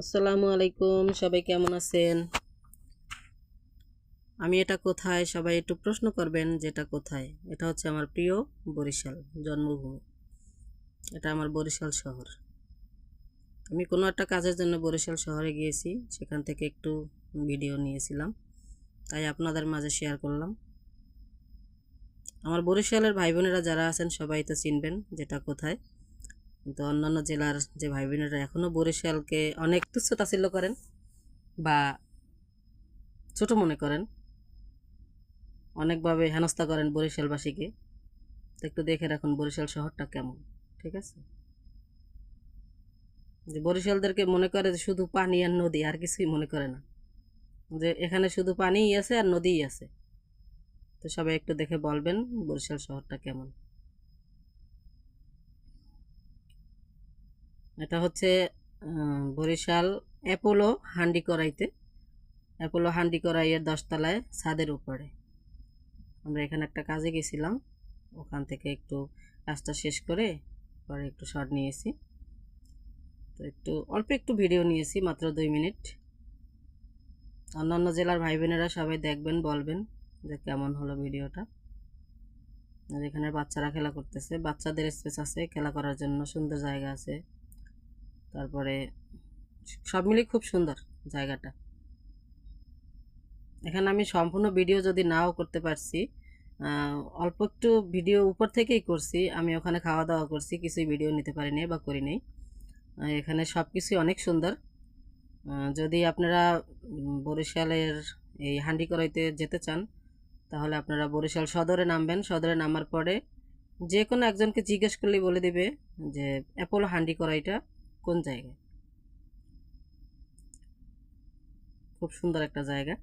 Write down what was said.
আসসালামু আলাইকুম, সবাই কেমন আছেন? আমি এটা কোথায়? সবাই একটু প্রশ্ন করবেন, যেটা কোথায়? এটা হচ্ছে আমার প্রিয় বরিশাল জন্মভূমি। এটা আমার বরিশাল শহর। আমি কোনো একটা কাজের জন্য বরিশাল শহরে গিয়েছি, সেখান থেকে একটু ভিডিও নিয়েছিলাম। তাই আপনাদের মাঝে শেয়ার করলাম। আমার বরিশালের ভাই বোনেরা যারা আছেন, সবাই তো চিনবেন যেটা কোথায়। কিন্তু অন্যান্য জেলার যে ভাই বোনেরা এখনও বরিশালকে অনেক তুচ্ছ তাচ্ছিল্য করেন বা ছোট মনে করেন, অনেকভাবে হেনস্থা করেন বরিশালবাসীকে। তো একটু দেখে রাখুন বরিশাল শহরটা কেমন, ঠিক আছে? যে বরিশালদেরকে মনে করে যে শুধু পানি আর নদী, আর কিছুই মনে করে না। যে এখানে শুধু পানিই আছে আর নদীই আছে। তো সবাই একটু দেখে বলবেন বরিশাল শহরটা কেমন। এটা হচ্ছে বরিশাল অ্যাপোলো হান্ডি করাইতে। অ্যাপোলো হান্ডি করাইয়ের দশতলায় ছাদের উপরে। আমরা এখানে একটা কাজে গেছিলাম। ওখান থেকে একটু কাজটা শেষ করে পরে একটু শর্ট নিয়েছি। তো একটু, অল্প একটু ভিডিও নিয়েছি, মাত্র দুই মিনিট। অন্যান্য জেলার ভাই বোনেরা সবাই দেখবেন, বলবেন যে কেমন হলো ভিডিওটা। আর এখানে বাচ্চারা খেলা করতেছে। বাচ্চাদের স্পেস আছে, খেলা করার জন্য সুন্দর জায়গা আছে। তারপরে সব মিলিয়ে খুব সুন্দর জায়গাটা। এখানে আমি সম্পূর্ণ ভিডিও যদি নাও করতে পারছি অল্প একটু ভিডিও উপর থেকেই করছি আমি ওখানে খাওয়া দাওয়া করছি কিছুই ভিডিও নিতে পারিনি বা করিনি আহ, এখানে সব কিছুই অনেক সুন্দর। যদি আপনারা বরিশালের এই হান্ডি করাইতে যেতে চান তাহলে আপনারা বরিশাল সদরে নামবেন। সদরে নামার পরে যে কোনো একজনকে জিজ্ঞেস করলেই বলে দিবে যে অ্যাপোলো হান্ডি করাইটা কোন জায়গায়? খুব সুন্দর একটা জায়গা।